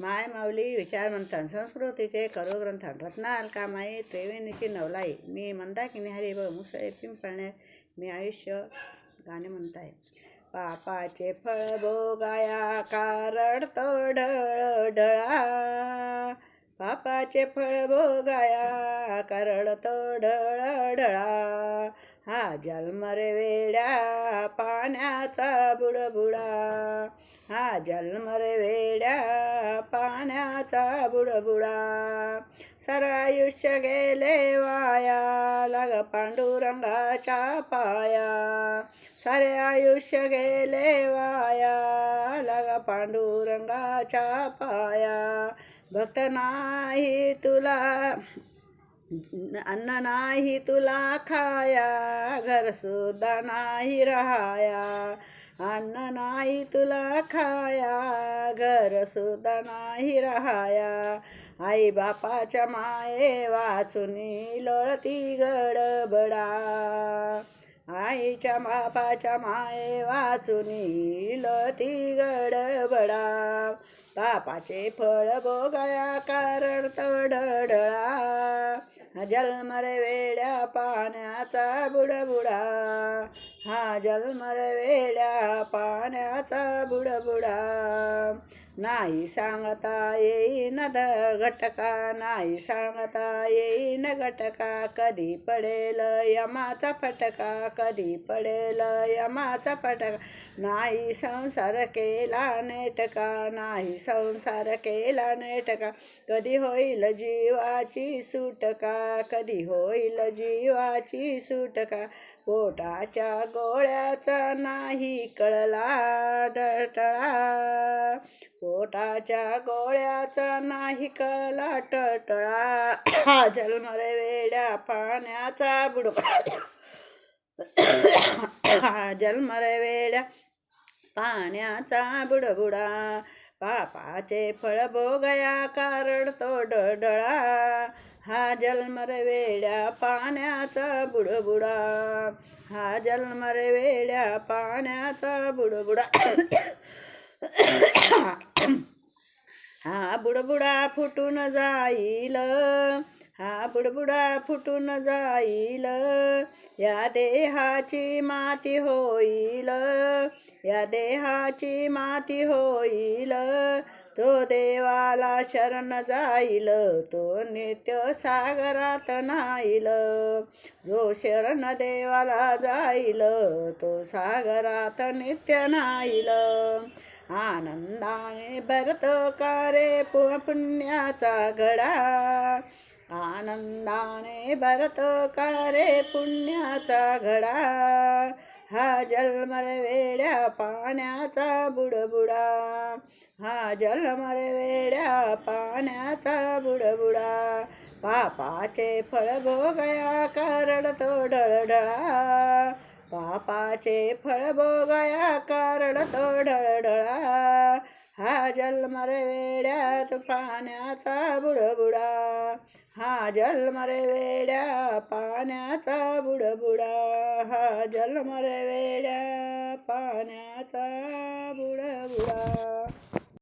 माय माऊली विचारमंथन संस्कृतीचे करोग्रंथन रत्नाल कामाई त्रिवेणीची नवलाई. मी मंदाकिनी हरी व मुसळे पिंपळणे मी आयुष्य गाणे म्हणताय. पापाचे फळ भोगाया कारण तो ढळ ढळा. पापाचे फळ भोगाया करड तो ढळ ढळा. हा जन्म रे वेड्या पाण्याचा बुडबुडा. हा जन्म रे वेड्या पाण्याचा बुडबुडा. सरायुष्य गेले वाया लग पांडुरंगाच्या पाया. सारे आयुष्य गेले वाया लग पांडुरंगाच्या पाया. भक्त नाही तुला अन्न नाही तुला खाया घर सुद्धा नाही राहाया. अन्न नाही तुला खाया घर सुद्धा नाही राहाया. आई बापाच्या माये वाचुनी लोळती गडबडा. आईच्या बापाच्या माये वाचून लोळती गडबडा. बापाचे फळ बोगया कारण तडडळा. जलमरे वेड्या पाण्याचा बुडबुडा. हा जलमर वेड्या पाण्याचा बुडबुडा. नाही सांगता येईन द घटका नाही सांगता येईन घटका. कधी पडेल यमाचा फटका कधी पडेल यमाचा फटका. नाही संसार केला नेटका नाही संसार केला नेटका. कधी होईल जीवाची सुटका कधी होईल जीवाची सुटका. पोटाच्या गोळ्याचा नाही कळला डटळा. पोटाच्या गोळ्याचा नाही कला टळा जन्म रे वेड्या पाण्याचा बुडबुडा जन्म रे वेड्या पाण्याचा बुडबुडा. पापाचे फळ भोगया कारण तो डडळा हा जन्म रे वेड्या पाण्याचा बुडबुडा. हा जन्म रे वेड्या पाण्याचा बुडबुडा. हा बुडबुडा फुटून जाईल. हा बुडबुडा फुटून जाईल. या देहाची माती होईल. या देहाची माती होईल. तो देवाला शरण जाईल. तो नित्य सागरात नाईल जो शरण देवाला जाईल तो सागरात नित्य नाईल आनंदाने भरतो कारे पु- पुण्याचा घडा. आनंदाने भरतो कारे पुण्याचा घडा. हा जन्मर वेड्या पाण्याचा बुडबुडा. हा जलमरवेड्या पाण्याचा बुडबुडा. पापाचे फळ भोगया कारण तो डळडळा पापाचे फळ भोगया कारण तो ढळढळा. हा जन्मर वेड्यात पाण्याचा बुडबुडा. हा जन्मर वेड्या पाण्याचा बुडबुडा. हा जन्मर वेड्या पाण्याचा बुडबुडा.